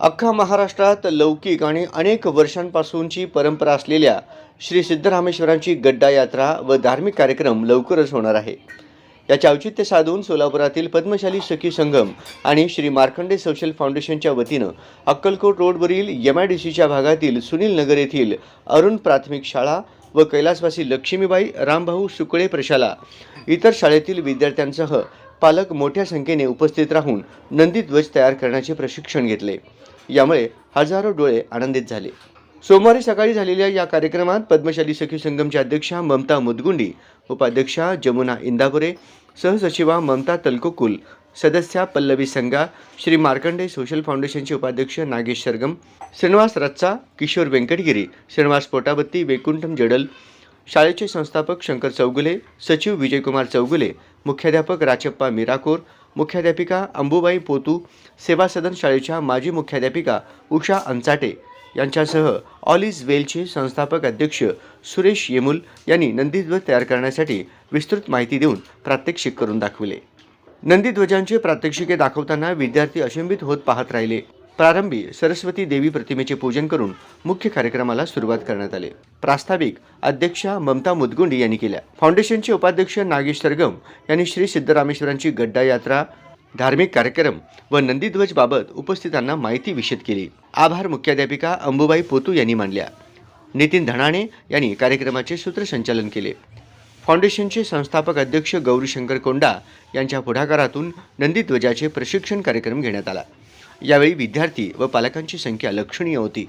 अख्खा महाराष्ट्रात लौकिक आणि अनेक वर्षांपासूनची परंपरा असलेल्या श्री सिद्धरामेश्वरांची गड्डा यात्रा व धार्मिक कार्यक्रम लवकरच होणार आहे. याचे औचित्य साधून सोलापुरातील पद्मशाली सखी संगम आणि श्री मार्कंडे सोशल फाउंडेशनच्या वतीनं अक्कलकोट रोडवरील एम आय डी सीच्या भागातील सुनील नगर येथील अरुण प्राथमिक शाळा व कैलासवासी लक्ष्मीबाई रामभाऊ सुकळे प्रशाला इतर शाळेतील विद्यार्थ्यांसह पालक मोठ्या संख्येने उपस्थित राहून नंदीध्वज तयार करण्याचे प्रशिक्षण घेतले. यामुळे हजारो डोळे आनंदित झाले. सोमवारी सकाळी झालेल्या या कार्यक्रमात पद्मशाली सखी संगमच्या अध्यक्षा ममता मुदगुंडी उपाध्यक्षा जमुना इंदापुरे सहसचिवा ममता तलकोकुल सदस्या पल्लवी संगा श्री मार्कंडे सोशल फाउंडेशनचे उपाध्यक्ष नागेश सरगम श्रीनिवास रच्चा किशोर व्यंकटगिरी श्रीनिवास पोटाबत्ती वैकुंठम जडल शाळेचे संस्थापक शंकर चौगुले सचिव विजयकुमार चौगुले मुख्याध्यापक राचप्पा मिराकोर मुख्याध्यापिका अंबुबाई पोतू सेवा सदन शाळेच्या माजी मुख्याध्यापिका उषा अंचाटे यांच्यासह ऑल इज वेलचे संस्थापक अध्यक्ष सुरेश येमुल यांनी नंदीध्वज तयार करण्यासाठी विस्तृत माहिती देऊन प्रात्यक्षिक करून दाखविले. नंदीध्वजांचे प्रात्यक्षिके दाखवताना विद्यार्थी अचंबित होत पाहत राहिले. प्रारंभी सरस्वती देवी प्रतिमेचे पूजन करून मुख्य कार्यक्रमाला सुरुवात करण्यात आली. प्रास्ताविक अध्यक्षा ममता मुदगुंडी यांनी केल्या. फाउंडेशनचे उपाध्यक्ष नागेश सरगम यांनी श्री सिद्धरामेश्वरांची गड्डा यात्रा धार्मिक कार्यक्रम व नंदीध्वजबाबत उपस्थितांना माहिती विषद केली. आभार मुख्याध्यापिका अंबुबाई पोतू यांनी मानल्या. नितीन धनाणे यांनी कार्यक्रमाचे सूत्रसंचालन केले. फाउंडेशनचे संस्थापक अध्यक्ष गौरीशंकर कोंडा यांच्या पुढाकारातून नंदीध्वजाचे प्रशिक्षण कार्यक्रम घेण्यात आला. यावेळी विद्यार्थी व पालकांची संख्या लक्षणीय होती.